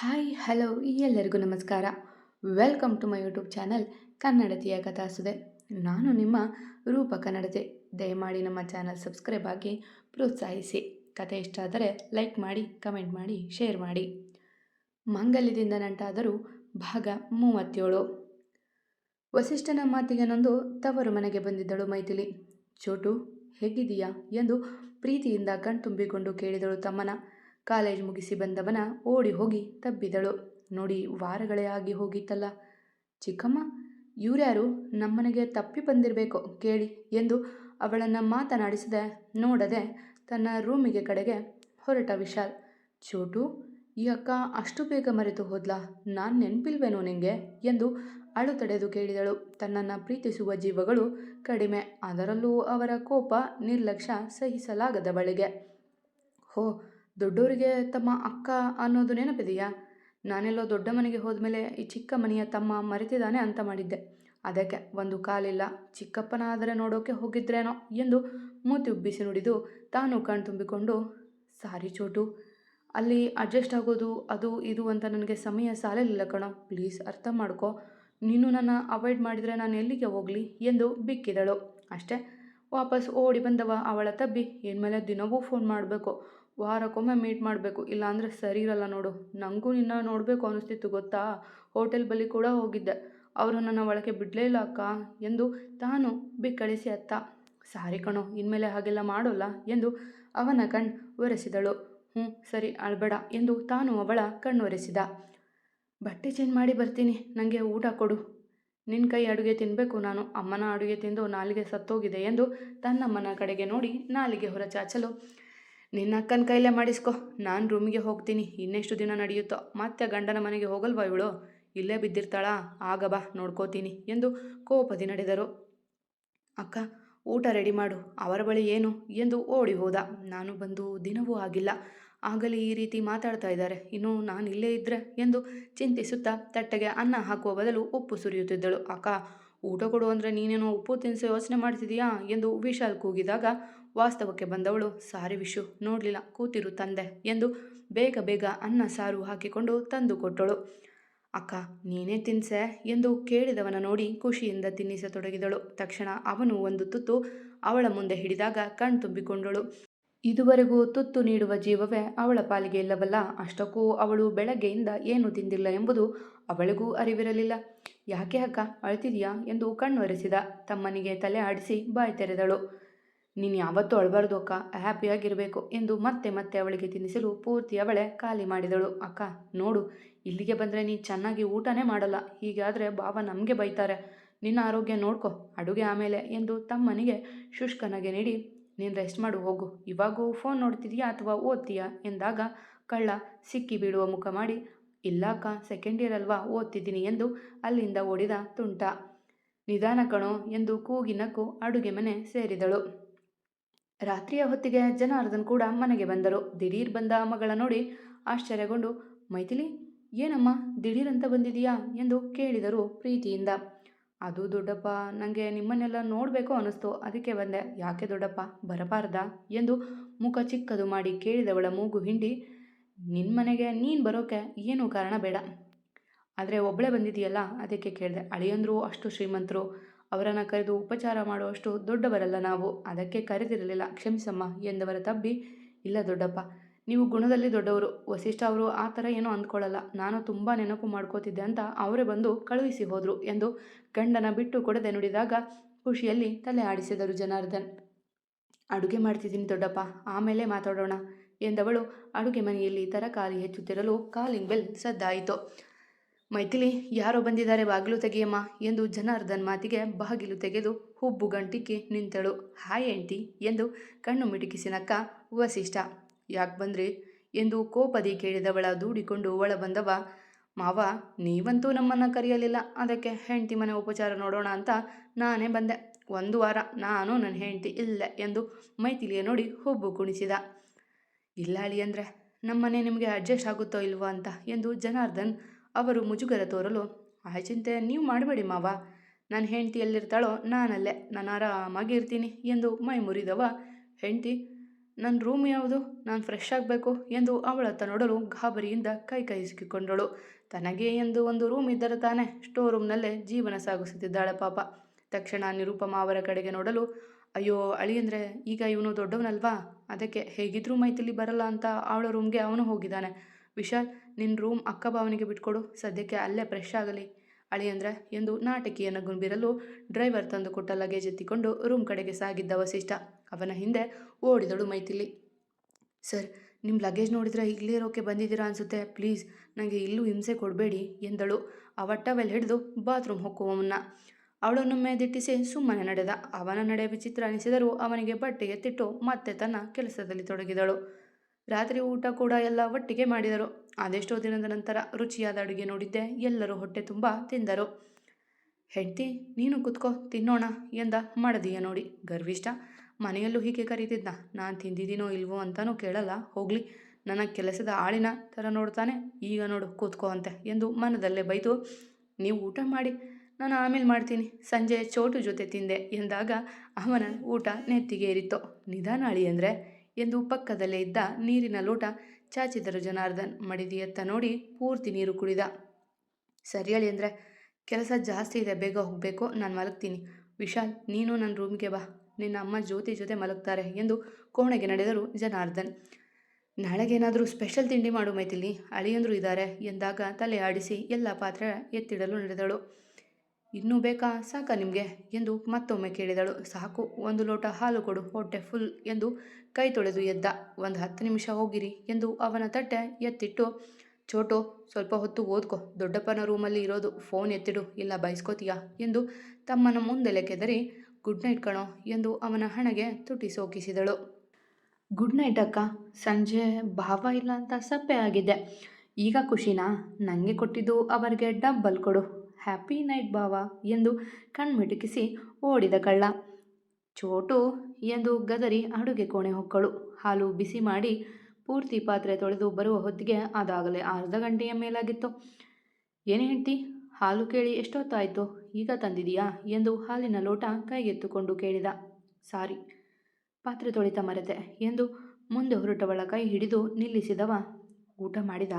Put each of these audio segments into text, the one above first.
Hi, hello, ಎಲ್ಲರಿಗೂ ನಮಸ್ಕಾರ. Welcome to my YouTube channel ಕನ್ನಡತಿಯ ಕಥಾಸುದೆ. ನಾನು ನಿಮ್ಮ ರೂಪ ಕನ್ನಡತೆ ದಯಮಾಡಿ ನಮ್ಮ ಚಾನಲ್ ಸಬ್ಸ್ಕ್ರೈಬ್ ಆಗಿ ಪ್ರೋತ್ಸಾಹಿಸಿ. ಕತೆ ಇಷ್ಟ ಆದರೆ ಲೈಕ್ ಮಾಡಿ, ಕಮೆಂಟ್ ಮಾಡಿ, ಶೇರ್ ಮಾಡಿ. ಮಂಗಲ್ಯದಿಂದ ನಂಟಾದರೂ ಭಾಗ ಮೂವತ್ತೇಳು. ವಸಿಷ್ಠನ ಮಾತಿಗೆ ನೊಂದು ತವರು ಮನೆಗೆ ಬಂದಿದ್ದಳು ಮೈಥಿಲಿ. ಚೋಟು ಹೇಗಿದೀಯಾ ಎಂದು ಪ್ರೀತಿಯಿಂದ ಕಣ್ತುಂಬಿಕೊಂಡು ಕೇಳಿದಳು ತಮ್ಮನ. ಕಾಲೇಜ್ ಮುಗಿಸಿ ಬಂದವನ ಓಡಿ ಹೋಗಿ ತಬ್ಬಿದಳು. ನೋಡಿ, ವಾರಗಳೇ ಆಗಿ ಹೋಗಿತ್ತಲ್ಲ. ಚಿಕ್ಕಮ್ಮ, ಇವ್ರ್ಯಾರು ನಮ್ಮನೆಗೆ ತಪ್ಪಿ ಬಂದಿರಬೇಕು ಕೇಳಿ ಎಂದು ಅವಳನ್ನು ಮಾತನಾಡಿಸದೆ ನೋಡದೆ ತನ್ನ ರೂಮಿಗೆ ಕಡೆಗೆ ಹೊರಟ ವಿಶಾಲ್. ಚೋಟು, ಈ ಅಕ್ಕ ಅಷ್ಟು ಬೇಗ ಮರೆತು ಹೋದ್ಲಾ? ನಾನು ನೆನಪಿಲ್ವೇನೋ ನಿಂಗೆ ಎಂದು ಅಳು ತಡೆದು ಕೇಳಿದಳು. ತನ್ನನ್ನು ಪ್ರೀತಿಸುವ ಜೀವಗಳು ಕಡಿಮೆ, ಅದರಲ್ಲೂ ಅವರ ಕೋಪ ನಿರ್ಲಕ್ಷ್ಯ ಸಹಿಸಲಾಗದ ಬಳಿಗೆ. ಹೋ ದೊಡ್ಡವರಿಗೆ ತಮ್ಮ ಅಕ್ಕ ಅನ್ನೋದು ನೆನಪಿದೆಯಾ? ನಾನೆಲ್ಲೋ ದೊಡ್ಡ ಮನೆಗೆ ಹೋದ್ಮೇಲೆ ಈ ಚಿಕ್ಕ ಮನೆಯ ತಮ್ಮ ಮರೆತಿದ್ದಾನೆ ಅಂತ ಮಾಡಿದ್ದೆ. ಅದಕ್ಕೆ ಒಂದು ಕಾಲಿಲ್ಲ. ಚಿಕ್ಕಪ್ಪನ ಆದರೆ ನೋಡೋಕೆ ಹೋಗಿದ್ರೇನೋ ಎಂದು ಮೂತಿ ಉಬ್ಬಿಸಿ ನುಡಿದು ತಾನು ಕಣ್ತುಂಬಿಕೊಂಡು ಸಾರಿ ಚೋಟು, ಅಲ್ಲಿ ಅಡ್ಜಸ್ಟ್ ಆಗೋದು, ಅದು ಇದು ಅಂತ ನನಗೆ ಸಮಯ ಸಾಲಲಿಲ್ಲ ಕಣೋ. ಪ್ಲೀಸ್ ಅರ್ಥ ಮಾಡ್ಕೊ. ನೀನು ನನ್ನ ಅವಾಯ್ಡ್ ಮಾಡಿದರೆ ನಾನು ಎಲ್ಲಿಗೆ ಹೋಗಲಿ? ಎಂದು ಬಿಕ್ಕಿದಳು. ಅಷ್ಟೇ. ವಾಪಸ್ ಓಡಿ ಬಂದವ ಅವಳ ತಬ್ಬಿ. ಇನ್ಮೇಲೆ ದಿನವೂ ಫೋನ್ ಮಾಡಬೇಕು. ವಾರಕ್ಕೊಮ್ಮೆ ಮೀಟ್ ಮಾಡಬೇಕು. ಇಲ್ಲಾಂದರೆ ಸರಿ ಇರಲ್ಲ ನೋಡು. ನನಗೂ ನಿನ್ನ ನೋಡಬೇಕು ಅನಿಸ್ತಿತ್ತು ಗೊತ್ತಾ? ಹೋಟೆಲ್ ಬಳಿ ಕೂಡ ಹೋಗಿದ್ದೆ. ಅವರು ನನ್ನ ಒಳಗೆ ಬಿಡಲೇ ಇಲ್ಲ ಅಕ್ಕ ಎಂದು ತಾನು ಬಿಕ್ಕಳಿಸಿ ಅತ್ತ. ಸಾರಿ ಕಣೋ, ಇನ್ಮೇಲೆ ಹಾಗೆಲ್ಲ ಮಾಡೋಲ್ಲ ಎಂದು ಅವನ ಕಣ್ ಒರೆಸಿದಳು. ಹ್ಞೂ ಸರಿ, ಅಳ್ಬೇಡ ಎಂದು ತಾನು ಅವಳ ಕಣ್ಣು ಒರೆಸಿದ. ಬಟ್ಟೆ ಚೇಂಜ್ ಮಾಡಿ ಬರ್ತೀನಿ. ನನಗೆ ಊಟ ಕೊಡು. ನಿನ್ನ ಕೈ ಅಡುಗೆ ತಿನ್ನಬೇಕು ನಾನು. ಅಮ್ಮನ ಅಡುಗೆ ತಿಂದು ನಾಲಿಗೆ ಸತ್ತೋಗಿದೆ ಎಂದು ತನ್ನಮ್ಮನ ಕಡೆಗೆ ನೋಡಿ ನಾಲಿಗೆ ಹೊರಚಾಚಲು ನಿನ್ನ ಅಕ್ಕನ ಕೈಲೇ ಮಾಡಿಸ್ಕೊ. ನಾನು ರೂಮಿಗೆ ಹೋಗ್ತೀನಿ. ಇನ್ನೆಷ್ಟು ದಿನ ನಡೆಯುತ್ತೋ? ಮತ್ತೆ ಗಂಡನ ಮನೆಗೆ ಹೋಗಲ್ವಾ ಇವಳು? ಇಲ್ಲೇ ಬಿದ್ದಿರ್ತಾಳಾ? ಆಗ ಬಾ, ನೋಡ್ಕೋತೀನಿ ಎಂದು ಕೋಪದಿ ನಡೆದರು. ಅಕ್ಕ, ಊಟ ರೆಡಿ ಮಾಡು. ಅವರ ಬಳಿ ಏನು? ಎಂದು ಓಡಿ ಹೋದ. ನಾನು ಬಂದು ದಿನವೂ ಆಗಿಲ್ಲ. ಆಗಲೇ ಈ ರೀತಿ ಮಾತಾಡ್ತಾ ಇದ್ದಾರೆ. ಇನ್ನು ನಾನು ಇಲ್ಲೇ ಇದ್ದರೆ ಎಂದು ಚಿಂತಿಸುತ್ತಾ ತಟ್ಟೆಗೆ ಅನ್ನ ಹಾಕುವ ಬದಲು ಉಪ್ಪು ಸುರಿಯುತ್ತಿದ್ದಳು. ಅಕ್ಕ, ಊಟ ಕೊಡು ಅಂದರೆ ನೀನೇನೋ ಉಪ್ಪು ತಿನಿಸು ಯೋಚನೆ ಮಾಡ್ತಿದೀಯಾ ಎಂದು ವಿಶಾಲ್ ಕೂಗಿದಾಗ ವಾಸ್ತವಕ್ಕೆ ಬಂದವಳು. ಸಾರಿ ವಿಶು, ನೋಡಲಿಲ್ಲ. ಕೂತಿರು ತಂದೆ ಎಂದು ಬೇಗ ಬೇಗ ಅನ್ನ ಸಾರು ಹಾಕಿಕೊಂಡು ತಂದು ಕೊಟ್ಟಳು. ಅಕ್ಕ, ನೀನೇ ತಿನ್ಸೆ ಎಂದು ಕೇಳಿದವನ ನೋಡಿ ಖುಷಿಯಿಂದ ತಿನ್ನಿಸತೊಡಗಿದಳು. ತಕ್ಷಣ ಅವನು ಒಂದು ತುತ್ತು ಅವಳ ಮುಂದೆ ಹಿಡಿದಾಗ ಕಣ್ತುಂಬಿಕೊಂಡಳು ಇದುವರೆಗೂ ತುತ್ತು ನೀಡುವ ಜೀವವೇ ಅವಳ ಪಾಲಿಗೆ ಇಲ್ಲವಲ್ಲ. ಅಷ್ಟಕ್ಕೂ ಅವಳು ಬೆಳಗ್ಗೆಯಿಂದ ಏನು ತಿಂದಿಲ್ಲ ಎಂಬುದು ಅವಳಿಗೂ ಅರಿವಿರಲಿಲ್ಲ. ಯಾಕೆ ಅಕ್ಕ, ಅಳ್ತಿದೀಯಾ ಎಂದು ಕಣ್ಣೊರೆಸಿದ ತಮ್ಮನಿಗೆ ತಲೆ ಆಡಿಸಿ ಬಾಯಿ ತೆರೆದಳು. ನೀನು ಯಾವತ್ತೂ ಅಳಬಾರ್ದು ಅಕ್ಕ. ಹ್ಯಾಪಿಯಾಗಿರಬೇಕು ಎಂದು ಮತ್ತೆ ಮತ್ತೆ ಅವಳಿಗೆ ತಿನ್ನಿಸಲು ಪೂರ್ತಿ ಅವಳೆ ಖಾಲಿ ಮಾಡಿದಳು. ಅಕ್ಕ, ನೋಡು, ಇಲ್ಲಿಗೆ ಬಂದರೆ ನೀನು ಚೆನ್ನಾಗಿ ಊಟನೇ ಮಾಡಲ್ಲ. ಹೀಗಾದರೆ ಬಾವ ನಮಗೆ ಬೈತಾರೆ. ನಿನ್ನ ಆರೋಗ್ಯ ನೋಡ್ಕೊ, ಅಡುಗೆ ಆಮೇಲೆ ಎಂದು ತಮ್ಮನಿಗೆ ಶುಷ್ಕನಗೆ ನೀಡಿ, ನೀನು ರೆಸ್ಟ್ ಮಾಡು, ಹೋಗು. ಇವಾಗೂ ಫೋನ್ ನೋಡ್ತಿದೀಯಾ ಅಥವಾ ಓದ್ತೀಯಾ ಎಂದಾಗ ಕಳ್ಳ ಸಿಕ್ಕಿ ಬೀಳುವ ಮುಖ ಮಾಡಿ, ಇಲ್ಲ ಅಕ್ಕ ಸೆಕೆಂಡ್ ಇಯರ್ ಅಲ್ವಾ ಓದ್ತಿದ್ದೀನಿ ಎಂದು ಅಲ್ಲಿಂದ ಓಡಿದ ತುಂಟ. ನಿಧಾನ ಕಣೋ ಎಂದು ಕೂಗಿನಕ್ಕು ಅಡುಗೆ ಮನೆ ಸೇರಿದಳು. ರಾತ್ರಿಯ ಹೊತ್ತಿಗೆ ಜನಾರ್ದನ್ ಕೂಡ ಮನೆಗೆ ಬಂದರು. ದಿಢೀರ್ ಬಂದ ಮಗಳ ನೋಡಿ ಆಶ್ಚರ್ಯಗೊಂಡು, ಮೈಥಿಲಿ, ಏನಮ್ಮ ದಿಢೀರಂತ ಬಂದಿದೀಯಾ? ಎಂದು ಕೇಳಿದರು ಪ್ರೀತಿಯಿಂದ. ಅದು ದೊಡ್ಡಪ್ಪ ನನಗೆ ನಿಮ್ಮನ್ನೆಲ್ಲ ನೋಡಬೇಕು ಅನ್ನಿಸ್ತು. ಅದಕ್ಕೆ ಬಂದೆ. ಯಾಕೆ ದೊಡ್ಡಪ್ಪ, ಬರಬಾರ್ದ? ಎಂದು ಮುಖ ಚಿಕ್ಕದು ಮಾಡಿ ಕೇಳಿದವಳ ಮೂಗು ಹಿಂಡಿ ನಿನ್ನ ಮನೆಗೆ ನೀನು ಬರೋಕೆ ಏನೂ ಕಾರಣ ಬೇಡ. ಆದರೆ ಒಬ್ಬಳೇ ಬಂದಿದೆಯಲ್ಲ, ಅದಕ್ಕೆ ಕೇಳಿದೆ. ಅಳಿಯಂದ್ರು ಅಷ್ಟು ಶ್ರೀಮಂತರು. ಅವರನ್ನು ಕರೆದು ಉಪಚಾರ ಮಾಡುವಷ್ಟು ದೊಡ್ಡವರಲ್ಲ ನಾವು. ಅದಕ್ಕೆ ಕರೆದಿರಲಿಲ್ಲ. ಕ್ಷಮಿಸಮ್ಮ ಎಂದವರ ತಬ್ಬಿ, ಇಲ್ಲ ದೊಡ್ಡಪ್ಪ, ನೀವು ಗುಣದಲ್ಲಿ ದೊಡ್ಡವರು. ವಸಿಷ್ಠ ಅವರು ಆ ಥರ ಏನೂ ಅಂದ್ಕೊಳ್ಳಲ್ಲ. ನಾನು ತುಂಬ ನೆನಪು ಮಾಡ್ಕೋತಿದ್ದೆ ಅಂತ ಅವರೇ ಬಂದು ಕಳುಹಿಸಿ ಹೋದರು ಎಂದು ಗಂಡನ ಬಿಟ್ಟು ಕೊಡದೆ ನುಡಿದಾಗ ಖುಷಿಯಲ್ಲಿ ತಲೆ ಆಡಿಸಿದರು ಜನಾರ್ದನ್. ಅಡುಗೆ ಮಾಡ್ತಿದ್ದೀನಿ ದೊಡ್ಡಪ್ಪ, ಆಮೇಲೆ ಮಾತಾಡೋಣ ಎಂದವಳು ಅಡುಗೆ ಮನೆಯಲ್ಲಿ ತರಕಾರಿ ಹೆಚ್ಚುತ್ತಿರಲು ಕಾಲಿಂಗ್ ಬೆಲ್ ಸದ್ದಾಯಿತು. ಮೈಥಿಲಿ, ಯಾರೋ ಬಂದಿದ್ದಾರೆ ಬಾಗಿಲು ತೆಗೆಯಮ್ಮ ಎಂದು ಜನಾರ್ದನ್ ಮಾತಿಗೆ ಬಾಗಿಲು ತೆಗೆದು ಹುಬ್ಬು ಗಂಟಿಕ್ಕಿ ನಿಂತಳು. ಹಾಯ್ ಎಂಟಿ ಎಂದು ಕಣ್ಣು ಮಿಟುಕಿಸಿನಕ್ಕ ವಸಿಷ್ಠ. ಯಾಕೆ ಬಂದ್ರಿ? ಎಂದು ಕೋಪದಿ ಕೇಳಿದವಳ ದೂಡಿಕೊಂಡು ಒಳ ಬಂದವ ಮಾವ, ನೀವಂತೂ ನಮ್ಮನ್ನು ಕರೆಯಲಿಲ್ಲ. ಅದಕ್ಕೆ ಹೆಂಡತಿ ಮನೆ ಉಪಚಾರ ನೋಡೋಣ ಅಂತ ನಾನೇ ಬಂದೆ. ಒಂದು ವಾರ ನಾನು ನನ್ನ ಹೆಂಡತಿ ಇಲ್ಲ ಎಂದು ಮೈಥಿಲಿಯ ನೋಡಿ ಹುಬ್ಬು ಕುಣಿಸಿದ. ಇಲ್ಲಾಳಿ ಅಂದರೆ ನಮ್ಮನೆ ನಿಮಗೆ ಅಡ್ಜಸ್ಟ್ ಆಗುತ್ತೋ ಇಲ್ವೋ ಅಂತ ಎಂದು ಜನಾರ್ದನ್ ಅವರು ಮುಜುಗರ ತೋರಲು ಆ ಚಿಂತೆ, ನೀವು ಮಾಡಬೇಡಿ ಮಾವ. ನನ್ನ ಹೆಂಡತಿ ಎಲ್ಲಿರ್ತಾಳೋ, ನಾನಲ್ಲೇ, ನಾನು ಆರಾಮಾಗಿ ಇರ್ತೀನಿ ಎಂದು ಮೈ ಮುರಿದವ ಹೆಂಡತಿ. ನನ್ನ ರೂಮ್ ಯಾವುದು? ನಾನು ಫ್ರೆಶ್ ಆಗಬೇಕು ಎಂದು ಅವಳತ್ತ ನೋಡಲು ಗಾಬರಿಯಿಂದ ಕೈ ಕೈ ಸಿಕ್ಕಿಕೊಂಡಳು ತನಗೆ ಎಂದು ಒಂದು ರೂಮ್ ಇದ್ದರೆ ತಾನೇ ಸ್ಟೋರ್ ರೂಮ್ನಲ್ಲೇ ಜೀವನ ಸಾಗಿಸುತ್ತಿದ್ದಾಳೆ ಪಾಪ. ತಕ್ಷಣ ನಿರೂಪಮ ಅವರ ಕಡೆಗೆ ನೋಡಲು, ಅಯ್ಯೋ, ಅಳಿ ಅಂದರೆ ಈಗ ಇವನು ದೊಡ್ಡವನಲ್ವಾ? ಅದಕ್ಕೆ ಹೇಗಿದ್ರೂ ಮೈತಿಲಿ ಬರಲ್ಲ ಅಂತ ಅವಳ ರೂಮ್ಗೆ ಅವನು ಹೋಗಿದ್ದಾನೆ. ವಿಶಾಲ್ ನಿನ್ನ ರೂಮ್ ಅಕ್ಕ ಭಾವನಿಗೆ ಬಿಟ್ಕೊಡು. ಸದ್ಯಕ್ಕೆ ಅಲ್ಲೇ ಫ್ರೆಶ್ ಆಗಲಿ. ಅಳಿಯಂದ್ರೆ ಎಂದು ನಾಟಕಿಯನ್ನು ಗುಂಬಿರಲು ಡ್ರೈವರ್ ತಂದು ಕೊಟ್ಟ ಲಗೇಜ್ ಎತ್ತಿಕೊಂಡು ರೂಮ್ ಕಡೆಗೆ ಸಾಗಿದ್ದ ವಸಿಷ್ಠ. ಅವನ ಹಿಂದೆ ಓಡಿದಳು ಮೈಥಿಲಿ. ಸರ್ ನಿಮ್ಮ ಲಗೇಜ್ ನೋಡಿದ್ರೆ ಇಲ್ಲೇ ಇರೋಕೆ ಬಂದಿದ್ದೀರಾ ಅನಿಸುತ್ತೆ. ಪ್ಲೀಸ್ ನನಗೆ ಇಲ್ಲೂ ಹಿಂಸೆ ಕೊಡಬೇಡಿ, ಎಂದಳು. ಅವ ಟವೆಲ್ ಹಿಡಿದು ಬಾತ್ರೂಮ್ ಹೊಕ್ಕುವ ಮುನ್ನ. ಅವಳನ್ನು ಮೇದಿಟ್ಟಿಸಿ ಸುಮ್ಮನೆ ನಡೆದ. ಅವನ ನಡೆ ವಿಚಿತ್ರ ಅನಿಸಿದರೂ ಅವನಿಗೆ ಬಟ್ಟೆ ಎತ್ತಿಟ್ಟು ಮತ್ತೆ ತನ್ನ ಕೆಲಸದಲ್ಲಿ ತೊಡಗಿದಳು. ರಾತ್ರಿ ಊಟ ಕೂಡ ಎಲ್ಲ ಒಟ್ಟಿಗೆ ಮಾಡಿದರು. ಅದೆಷ್ಟೋ ದಿನದ ನಂತರ ರುಚಿಯಾದ ಅಡುಗೆ ನೋಡಿದ್ದೆ. ಎಲ್ಲರೂ ಹೊಟ್ಟೆ ತುಂಬ ತಿಂದರು. ಹೆಂಡತಿ, ನೀನು ಕುತ್ಕೋ, ತಿನ್ನೋಣ ಎಂದ ಮಡದಿಯ ನೋಡಿ. ಗರ್ವಿಷ್ಠ, ಮನೆಯಲ್ಲೂ ಹೀಗೆ ಕರೀತಿದ್ದ. ನಾನು ತಿಂದಿದ್ದೀನೋ ಇಲ್ವೋ ಅಂತಲೂ ಕೇಳಲ್ಲ. ಹೋಗಲಿ. ನನ್ನ ಕೆಲಸದ ಆಳಿನ ಥರ ನೋಡ್ತಾನೆ. ಈಗ ನೋಡು, ಕೂತ್ಕೋ ಅಂತೆ ಎಂದು ಮನದಲ್ಲೇ ಬೈದು, ನೀವು ಊಟ ಮಾಡಿ, ನಾನು ಆಮೇಲೆ ಮಾಡ್ತೀನಿ. ಸಂಜೆ ಚೋಟು ಜೊತೆ ತಿಂದೆ ಎಂದಾಗ ಅವನ ಊಟ ನೆತ್ತಿಗೆ ಏರಿತ್ತು ನಿಧಾನ ಅಳಿ ಅಂದರೆ ಎಂದು ಪಕ್ಕದಲ್ಲೇ ಇದ್ದ ನೀರಿನ ಲೋಟ ಚಾಚಿದರು ಜನಾರ್ದನ್. ಮಡಿದಿಯತ್ತ ನೋಡಿ ಪೂರ್ತಿ ನೀರು ಕುಡಿದ. ಸರಿ ಹೇಳಿ ಅಂದರೆ ಕೆಲಸ ಜಾಸ್ತಿ ಇದೆ, ಬೇಗ ಹೋಗಬೇಕು, ನಾನು ಮಲಗ್ತೀನಿ. ವಿಶಾಲ್, ನೀನು ನನ್ನ ರೂಮ್ಗೆ ಬಾ. ನಿನ್ನ ಅಮ್ಮ ಜ್ಯೋತಿ ಜೊತೆ ಮಲಗ್ತಾರೆ ಎಂದು ಕೋಣೆಗೆ ನಡೆದರು ಜನಾರ್ದನ್. ನಾಳೆಗೇನಾದರೂ ಸ್ಪೆಷಲ್ ತಿಂಡಿ ಮಾಡು ಮೈತಿಲಿ ಅಳಿಯಂದ್ರು ಇದ್ದಾರೆ ಎಂದಾಗ ತಲೆ ಆಡಿಸಿ ಎಲ್ಲ ಪಾತ್ರೆ ಎತ್ತಿಡಲು ನಡೆದಳು. ಇನ್ನೂ ಬೇಕಾ? ಸಾಕ ನಿಮಗೆ? ಎಂದು ಮತ್ತೊಮ್ಮೆ ಕೇಳಿದಳು. ಸಾಕು, ಒಂದು ಲೋಟ ಹಾಲು ಕೊಡು, ಹೊಟ್ಟೆ ಫುಲ್ ಎಂದು ಕೈ ತೊಳೆದು ಎದ್ದ. ಒಂದು ಹತ್ತು ನಿಮಿಷ ಹೋಗಿರಿ ಎಂದು ಅವನ ತಟ್ಟೆ ಎತ್ತಿಟ್ಟು, ಚೋಟು, ಸ್ವಲ್ಪ ಹೊತ್ತು ಓದ್ಕೊ. ದೊಡ್ಡಪ್ಪನ ರೂಮಲ್ಲಿ ಇರೋದು ಫೋನ್ ಎತ್ತಿಡು, ಇಲ್ಲ ಬಯಸ್ಕೋತೀಯಾ ಎಂದು ತಮ್ಮನ ಮುಂದೆಲೆ ಕೆದರಿ ಗುಡ್ ನೈಟ್ ಕಣೋ ಎಂದು ಅವನ ಹಣೆಗೆ ತುಟಿ ಸೋಕಿಸಿದಳು. ಗುಡ್ ನೈಟ್ ಅಕ್ಕ, ಸಂಜೆ ಭಾವ ಇಲ್ಲ ಅಂತ ಸಪ್ಪೆ ಆಗಿದ್ದೆ. ಈಗ ಖುಷಿನಾ? ನನಗೆ ಕೊಟ್ಟಿದ್ದು ಅವರಿಗೆ ಡಬ್ಬಲ್ ಕೊಡು. ಹ್ಯಾಪಿ ನೈಟ್ ಭಾವ ಎಂದು ಕಣ್ಮಿಟುಕಿಸಿ ಓಡಿದ ಕಳ್ಳ. ಚೋಟು ಎಂದು ಗದರಿ ಅಡುಗೆ ಕೋಣೆ ಹೊಕ್ಕಳು. ಹಾಲು ಬಿಸಿ ಮಾಡಿ ಪೂರ್ತಿ ಪಾತ್ರೆ ತೊಳೆದು ಬರುವ ಹೊತ್ತಿಗೆ ಅದಾಗಲೇ ಅರ್ಧ ಗಂಟೆಯ ಮೇಲಾಗಿತ್ತು. ಏನು ಹೇಳ್ತಿ ಹಾಲು ಕೇಳಿ ಎಷ್ಟೊತ್ತಾಯಿತು? ಈಗ ತಂದಿದೀಯಾ? ಎಂದು ಹಾಲಿನ ಲೋಟ ಕೈಗೆತ್ತುಕೊಂಡು ಕೇಳಿದ. ಸಾರಿ, ಪಾತ್ರೆ ತೊಳಿತ ಮರೆತೆ ಎಂದು ಮುಂದೆ ಹೊರಟವಳ ಕೈ ಹಿಡಿದು ನಿಲ್ಲಿಸಿದವ. ಊಟ ಮಾಡಿದ?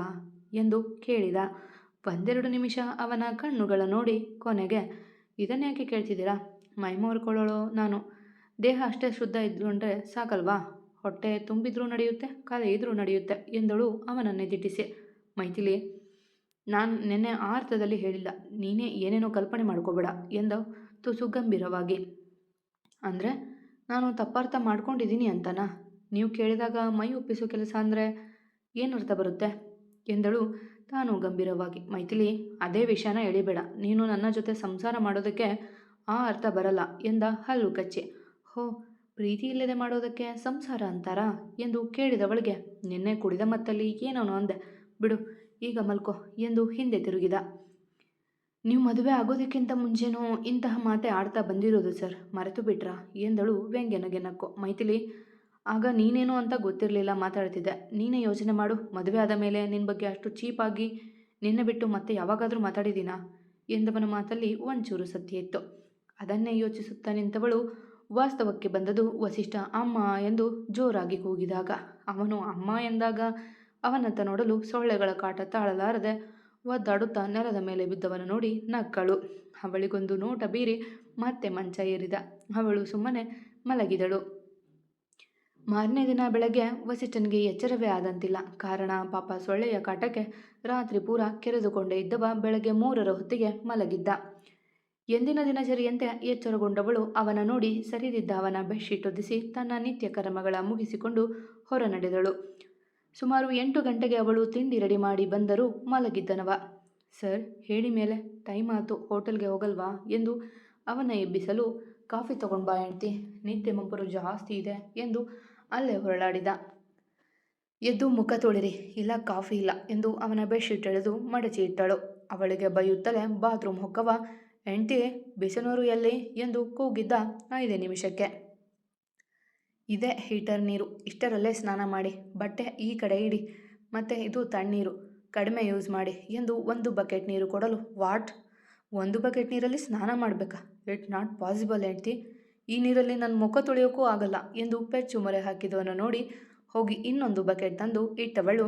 ಎಂದು ಕೇಳಿದ. ಒಂದೆರಡು ನಿಮಿಷ ಅವನ ಕಣ್ಣುಗಳ ನೋಡಿ ಕೊನೆಗೆ ಇದನ್ನ್ಯಾಕೆ ಕೇಳ್ತಿದ್ದೀರಾ? ಮೈ ಮುರ್ಕೊಳ್ಳೋಳು ನಾನು. ದೇಹ ಅಷ್ಟೇ ಶುದ್ಧ ಇದ್ಕೊಂಡ್ರೆ ಸಾಕಲ್ವಾ? ಹೊಟ್ಟೆ ತುಂಬಿದ್ರೂ ನಡೆಯುತ್ತೆ, ಕಾಲ ಇದ್ರೂ ನಡೆಯುತ್ತೆ, ಎಂದಳು ಅವನನ್ನೇ ದಿಟ್ಟಿಸಿ. ಮೈಥಿಲಿ, ನಾನು ನಿನ್ನೆ ಆ ಅರ್ಥದಲ್ಲಿ ಹೇಳಿಲ್ಲ. ನೀನೇ ಏನೇನೋ ಕಲ್ಪನೆ ಮಾಡ್ಕೋಬೇಡ, ಎಂದ ತುಸು ಗಂಭೀರವಾಗಿ. ಅಂದರೆ ನಾನು ತಪ್ಪಾರ್ಥ ಮಾಡ್ಕೊಂಡಿದ್ದೀನಿ ಅಂತನಾ? ನೀವು ಕೇಳಿದಾಗ ಮೈ ಒಪ್ಪಿಸೋ ಕೆಲಸ ಅಂದರೆ ಏನು ಅರ್ಥ ಬರುತ್ತೆ? ಎಂದಳು ತಾನು ಗಂಭೀರವಾಗಿ, ಮೈಥಿಲಿ, ಅದೇ ವಿಷಯನ ಎಳಿಬೇಡ. ನೀನು ನನ್ನ ಜೊತೆ ಸಂಸಾರ ಮಾಡೋದಕ್ಕೆ ಆ ಅರ್ಥ ಬರಲ್ಲ ಎಂದ ಹಲ್ಲು ಕಚ್ಚಿ. ಹೋ, ಪ್ರೀತಿ ಇಲ್ಲದೆ ಮಾಡೋದಕ್ಕೆ ಸಂಸಾರ ಅಂತಾರಾ? ಎಂದು ಕೇಳಿದವಳಿಗೆ, ನಿನ್ನೆ ಕುಡಿದ ಮತ್ತಲ್ಲಿ ಏನೋನು ಅಂದೆ. ಬಿಡು, ಈಗ ಮಲ್ಕೋ ಎಂದು ಹಿಂದೆ ತಿರುಗಿದ. ನೀವು ಮದುವೆ ಆಗೋದಕ್ಕಿಂತ ಮುಂಚೆನೂ ಇಂತಹ ಮಾತೆ ಆಡ್ತಾ ಬಂದಿರೋದು ಸರ್. ಮರೆತು ಬಿಟ್ರಾ ಎಂದಳು ವ್ಯಂಗ್ಯನಗೆ ನಕ್ಕು. ಮೈಥಿಲಿ ಆಗ ನೀನೇನು ಅಂತ ಗೊತ್ತಿರಲಿಲ್ಲ ಮಾತಾಡ್ತಿದ್ದೆ. ನೀನೇ ಯೋಚನೆ ಮಾಡು. ಮದುವೆ ಆದ ಮೇಲೆ ನಿನ್ನ ಬಗ್ಗೆ ಅಷ್ಟು ಚೀಪಾಗಿ ನಿನ್ನೆ ಬಿಟ್ಟು ಮತ್ತೆ ಯಾವಾಗಾದರೂ ಮಾತಾಡಿದ್ದೀನಾ ಎಂದವನ ಮಾತಲ್ಲಿ ಒಂಚೂರು ಸತ್ಯ ಇತ್ತು. ಅದನ್ನೇ ಯೋಚಿಸುತ್ತಾ ನಿಂತವಳು ವಾಸ್ತವಕ್ಕೆ ಬಂದದು ವಸಿಷ್ಠ ಅಮ್ಮ ಎಂದು ಜೋರಾಗಿ ಕೂಗಿದಾಗ. ಅವನು ಅಮ್ಮ ಎಂದಾಗ ಅವನತ್ತ ನೋಡಲು ಸೊಳ್ಳೆಗಳ ಕಾಟ ತಾಳಲಾರದೆ ಒದ್ದಾಡುತ್ತಾ ನೆಲದ ಮೇಲೆ ಬಿದ್ದವನು ನೋಡಿ ನಕ್ಕಳು. ಅವಳಿಗೊಂದು ನೋಟ ಬೀರಿ ಮತ್ತೆ ಮಂಚ ಏರಿದ. ಅವಳು ಸುಮ್ಮನೆ ಮಲಗಿದಳು. ಮಾರನೇ ದಿನ ಬೆಳಗ್ಗೆ ವಸಿಷ್ಠನಿಗೆ ಎಚ್ಚರವೇ ಆದಂತಿಲ್ಲ. ಕಾರಣ ಪಾಪ ಸೊಳ್ಳೆಯ ಕಾಟಕ್ಕೆ ರಾತ್ರಿ ಪೂರ ಕೆರೆದುಕೊಂಡೇ ಇದ್ದವ ಬೆಳಗ್ಗೆ ಮೂರರ ಹೊತ್ತಿಗೆ ಮಲಗಿದ್ದ. ಎಂದಿನ ದಿನಚರಿಯಂತೆ ಎಚ್ಚರಗೊಂಡವಳು ಅವನ ನೋಡಿ ಸರಿದಿದ್ದ ಅವನ ಬೆಡ್ಶೀಟ್ ಒದಿಸಿ ತನ್ನ ನಿತ್ಯ ಕರ್ಮಗಳ ಮುಗಿಸಿಕೊಂಡು ಹೊರ ನಡೆದಳು ಸುಮಾರು ಎಂಟು ಗಂಟೆಗೆ ಅವಳು ತಿಂಡಿ ರೆಡಿ ಮಾಡಿ ಬಂದರೂ ಮಲಗಿದ್ದನವ. ಸರ್, ಹೇಳಿ ಮೇಲೆ. ಟೈಮ್ ಆಯಿತು. ಹೋಟೆಲ್ಗೆ ಹೋಗಲ್ವಾ? ಎಂದು ಅವನ ಎಬ್ಬಿಸಲು, ಕಾಫಿ ತಗೊಂಡು ಬಾ, ಹೆಂಡ್ತಿ. ನಿದ್ದೆ ಮಂಪರು ಜಾಸ್ತಿ ಇದೆ ಎಂದು ಅಲ್ಲೇ ಹೊರಳಾಡಿದ. ಎದ್ದು ಮುಖ ತೊಳಿರಿ, ಇಲ್ಲ ಕಾಫಿ ಇಲ್ಲ ಎಂದು ಅವನ ಬೆಡ್ಶೀಟ್ ಎಳೆದು ಮಡಚಿ ಇಟ್ಟಳು. ಅವಳಿಗೆ ಬೈಯುತ್ತಲೇ ಬಾತ್ರೂಮ್ ಹೊಕ್ಕವ, ಹೆಂಡ್ತಿ, ಬಿಸಿನೂರು ಎಲ್ಲಿ? ಎಂದು ಕೂಗಿದ್ದ ಐದೇ ನಿಮಿಷಕ್ಕೆ. ಇದೆ ಹೀಟರ್ ನೀರು, ಇಷ್ಟರಲ್ಲೇ ಸ್ನಾನ ಮಾಡಿ, ಬಟ್ಟೆ ಈ ಕಡೆ ಇಡಿ, ಮತ್ತು ಇದು ತಣ್ಣೀರು, ಕಡಿಮೆ ಯೂಸ್ ಮಾಡಿ ಎಂದು ಒಂದು ಬಕೆಟ್ ನೀರು ಕೊಡಲು ವಾಟ್? ಒಂದು ಬಕೆಟ್ ನೀರಲ್ಲಿ ಸ್ನಾನ ಮಾಡಬೇಕಾ? ಇಟ್ ನಾಟ್ ಪಾಸಿಬಲ್, ಹೆಂಡ್ತಿ. ಈ ನೀರಲ್ಲಿ ನನ್ನ ಮುಖ ತೊಳೆಯೋಕ್ಕೂ ಆಗಲ್ಲ ಎಂದು ಪೆಚ್ಚು ಮೊರೆ ಹಾಕಿದವನು ನೋಡಿ ಹೋಗಿ ಇನ್ನೊಂದು ಬಕೆಟ್ ತಂದು ಇಟ್ಟವಳು,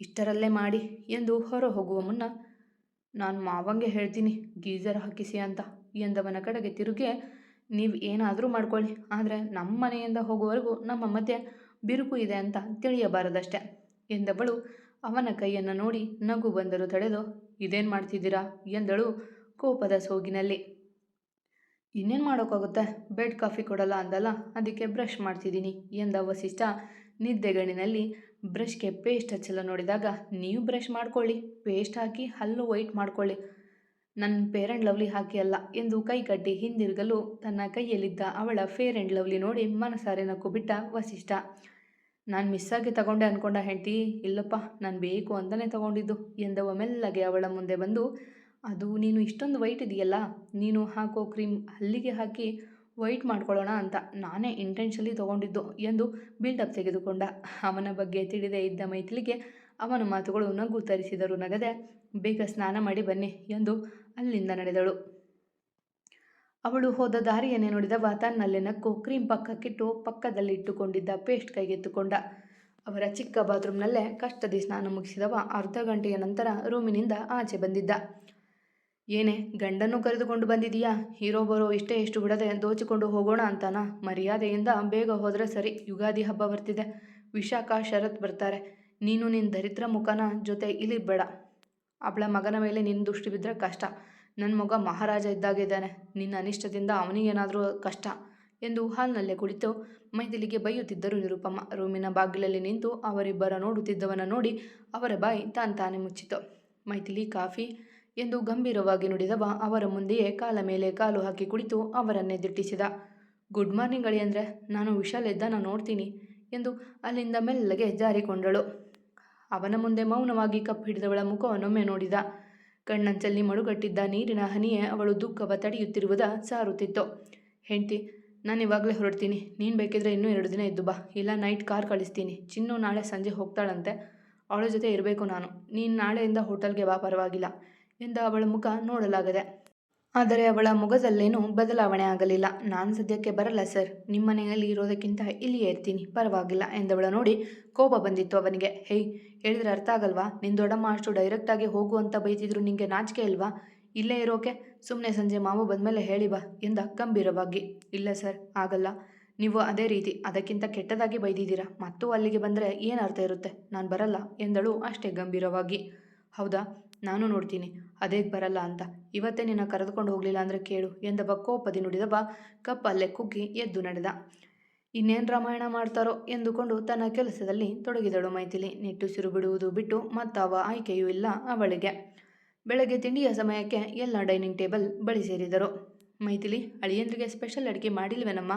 ಇಷ್ಟರಲ್ಲೇ ಮಾಡಿ ಎಂದು ಹೊರ ಹೋಗುವ ಮುನ್ನ, ನಾನು ಮಾವಂಗೆ ಹೇಳ್ತೀನಿ ಗೀಸರ್ ಹಾಕಿಸಿ ಅಂತ, ಎಂದವನ ಕಡೆಗೆ ತಿರುಗಿ, ನೀವು ಏನಾದರೂ ಮಾಡ್ಕೊಳ್ಳಿ, ಆದರೆ ನಮ್ಮ ಮನೆಯಿಂದ ಹೋಗುವವರೆಗೂ ನಮ್ಮ ಮಧ್ಯೆ ಬಿರುಕು ಇದೆ ಅಂತ ತಿಳಿಯಬಾರದಷ್ಟೆ, ಎಂದವಳು ಅವನ ಕೈಯನ್ನು ನೋಡಿ ನಗು ಬಂದರು ತಡೆದು, ಇದೇನು ಮಾಡ್ತಿದ್ದೀರಾ? ಎಂದಳು ಕೋಪದ ಸೋಗಿನಲ್ಲಿ. ಇನ್ನೇನು ಮಾಡೋಕ್ಕಾಗುತ್ತೆ? ಬೆಡ್ ಕಾಫಿ ಕೊಡಲ್ಲ ಅಂದಲ್ಲ? ಅದಕ್ಕೆ ಬ್ರಷ್ ಮಾಡ್ತಿದ್ದೀನಿ ಎಂದ ವಸಿಷ್ಠ ನಿದ್ದೆಗಣ್ಣಿನಲ್ಲಿ ಬ್ರಷ್ಗೆ ಪೇಸ್ಟ್ ಹಚ್ಚಲ್ಲ ನೋಡಿದಾಗ, ನೀವು ಬ್ರಷ್ ಮಾಡ್ಕೊಳ್ಳಿ, ಪೇಸ್ಟ್ ಹಾಕಿ ಹಲ್ಲು ವೈಟ್ ಮಾಡ್ಕೊಳ್ಳಿ. ನನ್ನ ಫೇರ್ ಆ್ಯಂಡ್ ಲವ್ಲಿ ಹಾಕಿ ಅಲ್ಲ ಎಂದು ಕೈ ಕಟ್ಟಿ ಹಿಂದಿರುಗಲು ತನ್ನ ಕೈಯಲ್ಲಿದ್ದ ಅವಳ ಫೇರ್ ಆ್ಯಂಡ್ ಲವ್ಲಿ ನೋಡಿ ಮನಸಾರೆ ನಕ್ಕು ಬಿಟ್ಟ ವಸಿಷ್ಠ. ನಾನು ಮಿಸ್ಸಾಗಿ ತಗೊಂಡೆ ಅಂದ್ಕೊಂಡ ಹೆಂಡತಿ, ಇಲ್ಲಪ್ಪ, ನಾನು ಬೇಕು ಅಂತಲೇ ತಗೊಂಡಿದ್ದು ಎಂದವ ಮೆಲ್ಲಗೆ ಅವಳ ಮುಂದೆ ಬಂದು ಅದು ನೀನು ಇಷ್ಟೊಂದು ವೈಟ್ ಇದೆಯಲ್ಲ, ನೀನು ಹಾಕೋ ಕ್ರೀಮ್ ಹಲ್ಲಿಗೆ ಹಾಕಿ ವೈಟ್ ಮಾಡ್ಕೊಳ್ಳೋಣ ಅಂತ ನಾನೇ ಇಂಟೆನ್ಷಲಿ ತೊಗೊಂಡಿದ್ದು ಎಂದು ಬಿಲ್ಡಪ್ ತೆಗೆದುಕೊಂಡ. ಅವನ ಬಗ್ಗೆ ತಿಳಿದೇ ಇದ್ದ ಮೈಥಿಲಿಗೆ ಅವನ ಮಾತುಗಳು ನಗು ತರಿಸಿದರು ನಗದೆ, ಬೇಗ ಸ್ನಾನ ಮಾಡಿ ಬನ್ನಿ ಎಂದು ಅಲ್ಲಿಂದ ನಡೆದಳು. ಅವಳು ಹೋದ ದಾರಿಯನ್ನೇ ನೋಡಿದವ ತನ್ನಲ್ಲೇ ನಕ್ಕು ಕ್ರೀಮ್ ಪಕ್ಕಕ್ಕಿಟ್ಟು ಪಕ್ಕದಲ್ಲಿಟ್ಟುಕೊಂಡಿದ್ದ ಪೇಸ್ಟ್ ಕೈಗೆತ್ತುಕೊಂಡ. ಅವರ ಚಿಕ್ಕ ಬಾತ್ರೂಮ್ನಲ್ಲೇ ಕಷ್ಟದಿ ಸ್ನಾನ ಮುಗಿಸಿದವ ಅರ್ಧ ಗಂಟೆಯ ನಂತರ ರೂಮಿನಿಂದ ಆಚೆ ಬಂದಿದ್ದ. ಏನೇ, ಗಂಡನ್ನು ಕರೆದುಕೊಂಡು ಬಂದಿದೀಯಾ ಹೀರೋ ಬರೋ ಇಷ್ಟೇ ಎಷ್ಟು ಬಿಡದೆ ದೋಚಿಕೊಂಡು ಹೋಗೋಣ ಅಂತಾನ? ಮರ್ಯಾದೆಯಿಂದ ಬೇಗ ಹೋದರೆ ಸರಿ, ಯುಗಾದಿ ಹಬ್ಬ ಬರ್ತಿದೆ. ವಿಶಾಖ, ಶರತ್ ಬರ್ತಾರೆ. ನೀನು ನಿನ್ನ ದರಿದ್ರ ಮುಖನ ಜೊತೆ ಇಲ್ಲಿ ಬೇಡ. ಅವಳ ಮಗನ ಮೇಲೆ ನಿನ್ನ ದುಷ್ಟಿ ಬಿದ್ದರೆ ಕಷ್ಟ. ನನ್ನ ಮಗ ಮಹಾರಾಜ ಇದ್ದಾಗಿದ್ದಾನೆ. ನಿನ್ನ ಅನಿಷ್ಟದಿಂದ ಅವನಿಗೇನಾದರೂ ಕಷ್ಟ ಎಂದು ಹಾಲ್ನಲ್ಲೇ ಕುಳಿತು ಮೈದಿಲಿಗೆ ಬೈಯುತ್ತಿದ್ದರು ನಿರುಪಮ್ಮ. ರೂಮಿನ ಬಾಗಿಲಲ್ಲಿ ನಿಂತು ಅವರಿಬ್ಬರ ನೋಡುತ್ತಿದ್ದವನ ನೋಡಿ ಅವರ ಬಾಯಿ ತಾನ್ ತಾನೇ ಮುಚ್ಚಿತು ಮೈಥಿಲಿ ಕಾಫಿ ಎಂದು ಗಂಭೀರವಾಗಿ ನುಡಿದವ ಅವರ ಮುಂದೆಯೇ ಕಾಲ ಮೇಲೆ ಕಾಲು ಹಾಕಿ ಕುಳಿತು ಅವರನ್ನೇ ದಿಟ್ಟಿಸಿದ. ಗುಡ್ ಮಾರ್ನಿಂಗ್ ಅಂದರೆ ನಾನು ವಿಶಾಲ್ ನಾನು ನೋಡ್ತೀನಿ ಎಂದು ಅಲ್ಲಿಂದ ಮೆಲ್ಲಗೆ ಜಾರಿಕೊಂಡಳು. ಅವನ ಮುಂದೆ ಮೌನವಾಗಿ ಕಪ್ಪು ಹಿಡಿದವಳ ಮುಖವನ್ನೊಮ್ಮೆ ನೋಡಿದ. ಕಣ್ಣಂಚಲ್ಲಿ ಮಡುಗಟ್ಟಿದ್ದ ನೀರಿನ ಹನಿಯೇ ಅವಳು ದುಃಖವ ತಡೆಯುತ್ತಿರುವುದ ಸಾರುತ್ತಿತ್ತು. ಹೆಂಡ್ತಿ, ನಾನು ಇವಾಗಲೇ ಹೊರಡ್ತೀನಿ. ನೀನು ಬೇಕಿದ್ರೆ ಇನ್ನೂ ಎರಡು ದಿನ ಇದ್ದು ಬಾ. ಇಲ್ಲ, ನೈಟ್ ಕಾರ್ ಕಳಿಸ್ತೀನಿ. ಚಿನ್ನು ನಾಳೆ ಸಂಜೆ ಹೋಗ್ತಾಳಂತೆ. ಅವಳ ಜೊತೆ ಇರಬೇಕು ನಾನು. ನೀನು ನಾಳೆಯಿಂದ ಹೋಟೆಲ್ಗೆ ಬಾ, ಪರವಾಗಿಲ್ಲ. ಎಂದ ಅವಳ ಮುಖ ನೋಡಲಾಗದೆ. ಆದರೆ ಅವಳ ಮುಖದಲ್ಲೇನೂ ಬದಲಾವಣೆ ಆಗಲಿಲ್ಲ. ನಾನು ಸದ್ಯಕ್ಕೆ ಬರಲ್ಲ ಸರ್. ನಿಮ್ಮ ಮನೆಯಲ್ಲಿ ಇರೋದಕ್ಕಿಂತ ಇಲ್ಲಿಯೇ ಇರ್ತೀನಿ. ಪರವಾಗಿಲ್ಲ ಎಂದವಳ ನೋಡಿ ಕೋಪ ಬಂದಿತ್ತು ಅವನಿಗೆ. ಹೇಯ್ ಹೇಳಿದ್ರೆ ಅರ್ಥ ಆಗಲ್ವಾ? ನಿನ್ನ ದೊಡ್ಡಮ್ಮ ಅಷ್ಟು ಡೈರೆಕ್ಟಾಗಿ ಹೋಗು ಅಂತ ಬೈತಿದ್ರು ನಿಮಗೆ ನಾಚಿಕೆ ಇಲ್ವಾ ಇಲ್ಲೇ ಇರೋಕೆ? ಸುಮ್ಮನೆ ಸಂಜೆ ಮಾವು ಬಂದಮೇಲೆ ಹೇಳಿ ಬಾ ಎಂದ ಗಂಭೀರವಾಗಿ ಇಲ್ಲ ಸರ್, ಆಗಲ್ಲ. ನೀವು ಅದೇ ರೀತಿ ಅದಕ್ಕಿಂತ ಕೆಟ್ಟದಾಗಿ ಬೈದಿದ್ದೀರಾ. ಮತ್ತು ಅಲ್ಲಿಗೆ ಬಂದರೆ ಏನು ಅರ್ಥ ಇರುತ್ತೆ? ನಾನು ಬರಲ್ಲ ಎಂದಳು ಅಷ್ಟೇ ಗಂಭೀರವಾಗಿ ಹೌದಾ? ನಾನು ನೋಡ್ತೀನಿ. ಅದೇ ಬರಲ್ಲ ಅಂತ. ಇವತ್ತೇ ನಿನ್ನ ಕರೆದುಕೊಂಡು ಹೋಗಲಿಲ್ಲ ಅಂದರೆ ಕೇಳು ಎಂದ ಕೋಪದಿ ನುಡಿದವ ಕಪ್ಪಲ್ಲೇ ಕುಗ್ಗಿ ಎದ್ದು ನಡೆದ. ಇನ್ನೇನು ರಾಮಾಯಣ ಮಾಡ್ತಾರೋ ಎಂದುಕೊಂಡು ತನ್ನ ಕೆಲಸದಲ್ಲಿ ತೊಡಗಿದಳು ಮೈಥಿಲಿ. ನಿಟ್ಟುಸಿರು ಬಿಡುವುದು ಬಿಟ್ಟು ಮತ್ತಾವ ಆಯ್ಕೆಯೂ ಇಲ್ಲ ಅವಳಿಗೆ. ಬೆಳಗ್ಗೆ ತಿಂಡಿಯ ಸಮಯಕ್ಕೆ ಎಲ್ಲ ಡೈನಿಂಗ್ ಟೇಬಲ್ ಬಳಿ ಸೇರಿದರು. ಮೈಥಿಲಿ, ಅಳಿಯಂದ್ರಿಗೆ ಸ್ಪೆಷಲ್ ಅಡುಗೆ ಮಾಡಿಲ್ವೇನಮ್ಮ?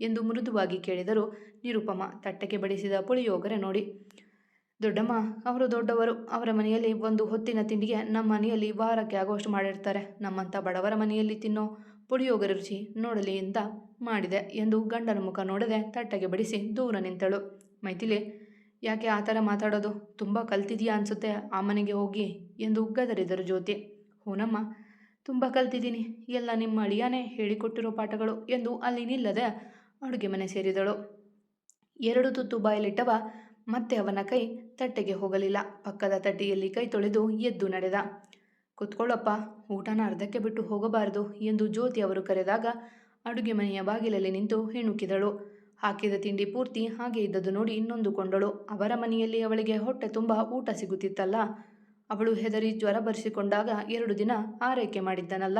ಎಂದು ಮೃದುವಾಗಿ ಕೇಳಿದರು ನಿರುಪಮ. ತಟ್ಟೆಗೆ ಬಡಿಸಿದ ಪುಳಿಯೋಗರೆ ನೋಡಿ. ದೊಡ್ಡಮ್ಮ ಅವರು ದೊಡ್ಡವರು. ಅವರ ಮನೆಯಲ್ಲಿ ಒಂದು ಹೊತ್ತಿನ ತಿಂಡಿಗೆ ನಮ್ಮ ಮನೆಯಲ್ಲಿ ವಾರಕ್ಕೆ ಆಗುವಷ್ಟು ಮಾಡಿರ್ತಾರೆ. ನಮ್ಮಂಥ ಬಡವರ ಮನೆಯಲ್ಲಿ ತಿನ್ನೋ ಪುಳಿಯೋಗರೆ ರುಚಿ ನೋಡಲಿ ಅಂತ ಮಾಡಿದೆ ಎಂದು ಗಂಡನ ಮುಖ ನೋಡದೆ ತಟ್ಟೆಗೆ ಬಡಿಸಿ ದೂರ ನಿಂತಳು. ಮೈಥಿಲಿ ಯಾಕೆ ಆ ಥರ ಮಾತಾಡೋದು? ತುಂಬ ಕಲ್ತಿದೆಯಾ ಅನಿಸುತ್ತೆ ಆ ಮನೆಗೆ ಹೋಗಿ ಎಂದು ಗದರಿದರು ಜ್ಯೋತಿ. ಹೂನಮ್ಮ ತುಂಬ ಕಲ್ತಿದ್ದೀನಿ. ಎಲ್ಲ ನಿಮ್ಮ ಅಳಿಯಾನೇ ಹೇಳಿಕೊಟ್ಟಿರೋ ಪಾಠಗಳು ಎಂದು ಅಲ್ಲಿ ನಿಲ್ಲದೆ ಅಡುಗೆ ಮನೆ ಸೇರಿದಳು. ಎರಡು ತುತ್ತು ಬಾಯಲ್ಲಿಟ್ಟವ ಮತ್ತೆ ಅವನ ಕೈ ತಟ್ಟೆಗೆ ಹೋಗಲಿಲ್ಲ. ಪಕ್ಕದ ತಟ್ಟೆಯಲ್ಲಿ ಕೈ ತೊಳೆದು ಎದ್ದು ನಡೆದ. ಕುತ್ಕೊಳ್ಳಪ್ಪ, ಊಟನ ಅರ್ಧಕ್ಕೆ ಬಿಟ್ಟು ಹೋಗಬಾರದು ಎಂದು ಜ್ಯೋತಿ ಅವರು ಕರೆದಾಗ ಅಡುಗೆ ಮನೆಯ ಬಾಗಿಲಲ್ಲಿ ನಿಂತು ಹೆಣುಕಿದಳು. ಹಾಕಿದ ತಿಂಡಿ ಪೂರ್ತಿ ಹಾಗೆ ಇದ್ದದ್ದು ನೋಡಿ ಇನ್ನೊಂದುಕೊಂಡಳು ಅವರ ಮನೆಯಲ್ಲಿ ಅವಳಿಗೆ ಹೊಟ್ಟೆ ತುಂಬ ಊಟ ಸಿಗುತ್ತಿತ್ತಲ್ಲ. ಅವಳು ಹೆದರಿ ಜ್ವರ ಬರೆಸಿಕೊಂಡಾಗ ಎರಡು ದಿನ ಆರೈಕೆ ಮಾಡಿದ್ದನಲ್ಲ.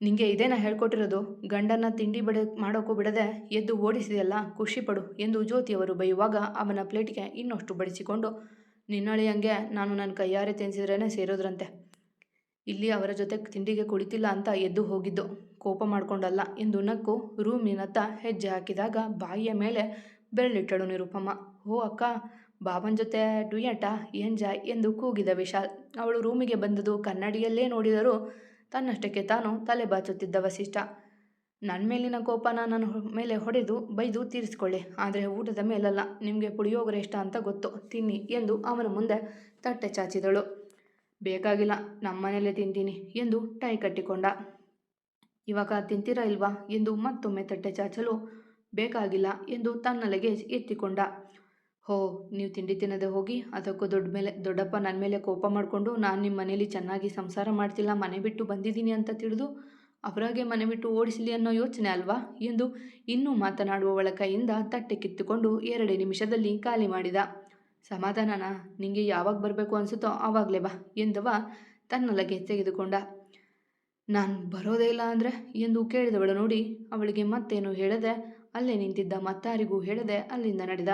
ನಿಂಗೆ ಇದೇನ ಹೇಳ್ಕೊಟ್ಟಿರೋದು. ಗಂಡನ ತಿಂಡಿ ಬಿಡ ಮಾಡೋಕ್ಕೂ ಬಿಡದೆ ಎದ್ದು ಓಡಿಸಿದೆಯಲ್ಲ ಖುಷಿಪಡು ಎಂದು ಜ್ಯೋತಿಯವರು ಬೈಯುವಾಗ ಅವನ ಪ್ಲೇಟಿಗೆ ಇನ್ನಷ್ಟು ಬಡಿಸಿಕೊಂಡು ನಿನ್ನಳಿಯಂಗೆ ನಾನು ನನ್ನ ಕೈಯಾರೆ ತಿನ್ನಿಸಿದ್ರೇ ಸೇರೋದ್ರಂತೆ. ಇಲ್ಲಿ ಅವರ ಜೊತೆ ತಿಂಡಿಗೆ ಕುಳಿತಿಲ್ಲ ಅಂತ ಎದ್ದು ಹೋಗಿದ್ದು. ಕೋಪ ಮಾಡಿಕೊಂಡಲ್ಲ ಎಂದು ನಕ್ಕು ರೂಮಿನತ್ತ ಹೆಜ್ಜೆ ಹಾಕಿದಾಗ ಬಾಯಿಯ ಮೇಲೆ ಬೆರಳಿಟ್ಟಳು ನಿರುಪಮ್ಮ ಓ ಅಕ್ಕ ಬಾಬನ ಜೊತೆ ಡುಯಟ ಎಂಜಾಯ್ ಎಂದು ಕೂಗಿದ ವಿಶಾಲ್. ಅವಳು ರೂಮಿಗೆ ಬಂದದು ಕನ್ನಡಿಯಲ್ಲೇ ನೋಡಿದರೂ ತನ್ನಷ್ಟಕ್ಕೆ ತಾನು ತಲೆ ಬಾಚುತ್ತಿದ್ದ ವಸಿಷ್ಠ. ನನ್ನ ಮೇಲಿನ ಕೋಪನ ನನ್ನ ಮೇಲೆ ಹೊಡೆದು ಬೈದು ತೀರಿಸಿಕೊಳ್ಳಿ. ಆದರೆ ಊಟದ ಮೇಲಲ್ಲ. ನಿಮಗೆ ಪುಳಿಯೋಗರೆ ಇಷ್ಟ ಅಂತ ಗೊತ್ತು. ತಿನ್ನಿ ಎಂದು ಅವನ ಮುಂದೆ ತಟ್ಟೆ ಚಾಚಿದಳು. ಬೇಕಾಗಿಲ್ಲ. ನಮ್ಮ ಮನೇಲೆ ತಿಂತೀನಿ ಎಂದು ಟೈ ಕಟ್ಟಿಕೊಂಡ. ಇವಾಗ ತಿಂತೀರಾ ಇಲ್ವಾ ಎಂದು ಮತ್ತೊಮ್ಮೆ ತಟ್ಟೆ ಚಾಚಲು ಬೇಕಾಗಿಲ್ಲ ಎಂದು ತನ್ನ ಲಗೇಜ್ ಎತ್ತಿಕೊಂಡ. ಹೋ, ನೀವು ತಿಂಡಿ ತಿನ್ನದೆ ಹೋಗಿ, ಅದಕ್ಕೂ ದೊಡ್ಡ ಮೇಲೆ, ದೊಡ್ಡಪ್ಪ ನನ್ನ ಮೇಲೆ ಕೋಪ ಮಾಡಿಕೊಂಡು ನಾನು ನಿಮ್ಮ ಮನೇಲಿ ಚೆನ್ನಾಗಿ ಸಂಸಾರ ಮಾಡ್ತಿಲ್ಲ, ಮನೆ ಬಿಟ್ಟು ಬಂದಿದ್ದೀನಿ ಅಂತ ತಿಳಿದು ಅವರಾಗೆ ಮನೆ ಬಿಟ್ಟು ಓಡಿಸಲಿ ಅನ್ನೋ ಯೋಚನೆ ಅಲ್ವಾ? ಎಂದು ಇನ್ನೂ ಮಾತನಾಡುವವಳ ಕೈಯಿಂದ ತಟ್ಟೆ ಕಿತ್ತುಕೊಂಡು ಎರಡೇ ನಿಮಿಷದಲ್ಲಿ ಖಾಲಿ ಮಾಡಿದ. ಸಮಾಧಾನನ, ನಿಂಗೆ ಯಾವಾಗ ಬರಬೇಕು ಅನಿಸುತ್ತೋ ಆವಾಗಲೇ ಬಾ ಎಂದವ ಲಗೆ ತೆಗೆದುಕೊಂಡ. ನಾನು ಬರೋದೇ ಇಲ್ಲ ಅಂದರೆ? ಎಂದು ಕೇಳಿದವಳು ನೋಡಿ ಅವಳಿಗೆ ಮತ್ತೇನು ಹೇಳದೆ ಅಲ್ಲೇ ನಿಂತಿದ್ದ ಮತ್ತಾರಿಗೂ ಹೇಳದೆ ಅಲ್ಲಿಂದ ನಡೆದ.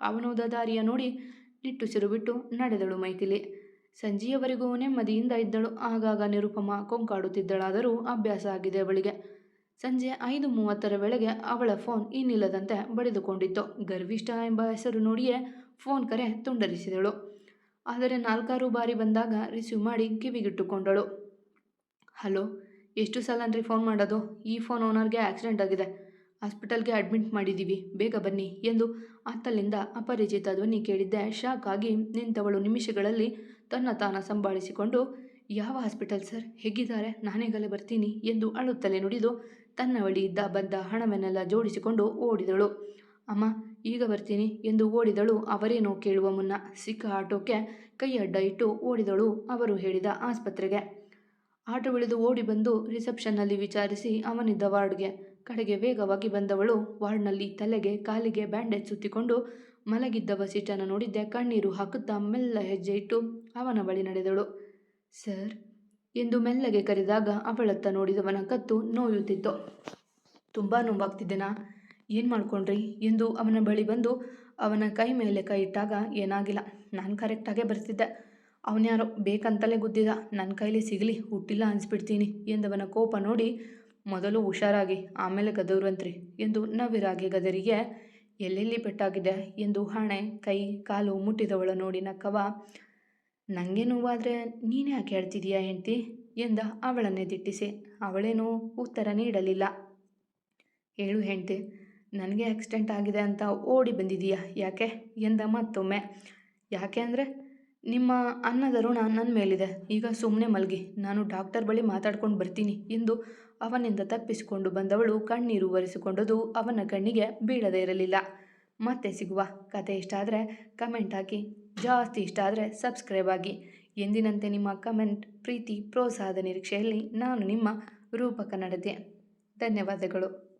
ಅವನೋದ ದಾರಿಯ ನೋಡಿ ನಿಟ್ಟುಸಿರು ಬಿಟ್ಟು ನಡೆದಳು ಮೈಥಿಲಿ. ಸಂಜೆಯವರೆಗೂ ನೆಮ್ಮದಿಯಿಂದ ಇದ್ದಳು. ಆಗಾಗ ನಿರುಪಮ ಕೊಂಕಾಡುತ್ತಿದ್ದಳಾದರೂ ಅಭ್ಯಾಸ ಆಗಿದೆ ಅವಳಿಗೆ. ಸಂಜೆ ಐದು ಮೂವತ್ತರ ವೇಳೆಗೆ ಅವಳ ಫೋನ್ ಇನ್ನಿಲ್ಲದಂತೆ ಬಡಿದುಕೊಂಡಿತ್ತು. ಗರ್ವಿಷ್ಠ ಎಂಬ ಹೆಸರು ನೋಡಿಯೇ ಫೋನ್ ಕರೆ ತುಂಡರಿಸಿದಳು. ಆದರೆ ನಾಲ್ಕಾರು ಬಾರಿ ಬಂದಾಗ ರಿಸೀವ್ ಮಾಡಿ ಕಿವಿಗಿಟ್ಟುಕೊಂಡಳು. ಹಲೋ, ಎಷ್ಟು ಸಲನ್ರಿ ಫೋನ್ ಮಾಡೋದು? ಈ ಫೋನ್ ಓನರ್ಗೆ ಆಕ್ಸಿಡೆಂಟ್ ಆಗಿದೆ. ಹಾಸ್ಪಿಟಲ್ಗೆ ಅಡ್ಮಿಟ್ ಮಾಡಿದ್ದೀವಿ ಬೇಗ ಬನ್ನಿ ಎಂದು ಅತ್ತಲಿಂದ ಅಪರಿಚಿತ ಧ್ವನಿ ಕೇಳಿದ್ದೆ. ಶಾಕ್ ಆಗಿ ನಿಂತವಳು ನಿಮಿಷಗಳಲ್ಲಿ ತನ್ನ ತಾನ ಸಂಭಾಳಿಸಿಕೊಂಡು, ಯಾವ ಹಾಸ್ಪಿಟಲ್ ಸರ್? ಹೇಗಿದ್ದಾರೆ? ನಾನೇಗಲೇ ಬರ್ತೀನಿ ಎಂದು ಅಳುತ್ತಲೇ ನುಡಿದು ತನ್ನ ಬಳಿ ಇದ್ದ ಬಂದ ಹಣವನ್ನೆಲ್ಲ ಜೋಡಿಸಿಕೊಂಡು ಓಡಿದಳು. ಅಮ್ಮ, ಈಗ ಬರ್ತೀನಿ ಎಂದು ಓಡಿದಳು. ಅವರೇನೋ ಕೇಳುವ ಮುನ್ನ ಸಿಕ್ಕ ಆಟೋಕ್ಕೆ ಕೈ ಅಡ್ಡ ಇಟ್ಟು ಓಡಿದಳು ಅವರು ಹೇಳಿದ ಆಸ್ಪತ್ರೆಗೆ. ಆಟೋ ಇಳಿದು ಓಡಿ ಬಂದು ರಿಸೆಪ್ಷನ್ನಲ್ಲಿ ವಿಚಾರಿಸಿ ಅವನಿದ್ದ ವಾರ್ಡ್ಗೆ ಕಡೆಗೆ ವೇಗವಾಗಿ ಬಂದವಳು. ವಾರ್ಡ್ನಲ್ಲಿ ತಲೆಗೆ ಕಾಲಿಗೆ ಬ್ಯಾಂಡೇಜ್ ಸುತ್ತಿಕೊಂಡು ಮಲಗಿದ್ದ ವಸಿಷ್ಠನ ನೋಡಿದ್ದೆ ಕಣ್ಣೀರು ಹಾಕುತ್ತಾ ಮೆಲ್ಲ ಹೆಜ್ಜೆ ಇಟ್ಟು ಅವನ ಬಳಿ ನಡೆದಳು. ಸರ್, ಎಂದು ಮೆಲ್ಲಗೆ ಕರೆದಾಗ ಅವಳತ್ತ ನೋಡಿದವನ ಕತ್ತು ನೋಯುತ್ತಿತ್ತು. ತುಂಬ ನೋವಾಗ್ತಿದ್ದೆನಾ ಏನು ಮಾಡ್ಕೊಂಡ್ರಿ? ಎಂದು ಅವನ ಬಳಿ ಬಂದು ಅವನ ಕೈ ಮೇಲೆ ಕೈ ಇಟ್ಟಾಗ ಏನಾಗಿಲ್ಲ. ನಾನು ಕರೆಕ್ಟಾಗೇ ಬರ್ತಿದ್ದೆ. ಅವನ್ಯಾರೋ ಬೇಕಂತಲೇ ಗುದ್ದಿದ. ನನ್ನ ಕೈಲಿ ಸಿಗಲಿ, ಹುಟ್ಟಿಲ್ಲ ಅನಿಸ್ಬಿಡ್ತೀನಿ ಎಂದವನ ಕೋಪ ನೋಡಿ ಮೊದಲು ಹುಷಾರಾಗಿ, ಆಮೇಲೆ ಗದರುವಂತ್ರಿ ಎಂದು ನವಿರಾಗಿ ಗದರಿಗೆ ಎಲ್ಲೆಲ್ಲಿ ಪೆಟ್ಟಾಗಿದೆ? ಎಂದು ಹಣೆ, ಕೈ, ಕಾಲು ಮುಟ್ಟಿದವಳ ನೋಡಿ ನಕ್ಕವ ನನಗೆ ನೋವಾದರೆ ನೀನೇ ಯಾಕೆ ಹೇಳ್ತಿದೀಯಾ ಹೆಂಡ್ತಿ? ಎಂದ ಅವಳನ್ನೇ ದಿಟ್ಟಿಸಿ, ಅವಳೇನೂ ಉತ್ತರ ನೀಡಲಿಲ್ಲ. ಹೇಳು ಹೆಂಡ್ತಿ, ನನಗೆ ಆಕ್ಸಿಡೆಂಟ್ ಆಗಿದೆ ಅಂತ ಓಡಿ ಬಂದಿದೀಯಾ ಯಾಕೆ? ಎಂದ ಮತ್ತೊಮ್ಮೆ, ಯಾಕೆ ಅಂದರೆ ನಿಮ್ಮ ಅನ್ನದ ಋಣ ನನ್ನ ಮೇಲಿದೆ, ಈಗ ಸುಮ್ಮನೆ ಮಲಗಿ, ನಾನು ಡಾಕ್ಟರ್ ಬಳಿ ಮಾತಾಡ್ಕೊಂಡು ಬರ್ತೀನಿ ಎಂದು ಅವನಿಂದ ತಪ್ಪಿಸಿಕೊಂಡು ಬಂದವಳು ಕಣ್ಣೀರು ಒರೆಸಿಕೊಂಡದು ಅವನ ಕಣ್ಣಿಗೆ ಬೀಳದೇ ಇರಲಿಲ್ಲ. ಮತ್ತೆ ಸಿಗುವ ಕತೆ ಇಷ್ಟ ಆದರೆ ಕಮೆಂಟ್ ಹಾಕಿ. ಜಾಸ್ತಿ ಇಷ್ಟ ಆದರೆ ಸಬ್ಸ್ಕ್ರೈಬ್ ಆಗಿ. ಎಂದಿನಂತೆ ನಿಮ್ಮ ಕಮೆಂಟ್ ಪ್ರೀತಿ, ಪ್ರೋತ್ಸಾಹದ ನಿರೀಕ್ಷೆಯಲ್ಲಿ ನಾನು ನಿಮ್ಮ ರೂಪಕ ನಡೆದೆ ಧನ್ಯವಾದಗಳು.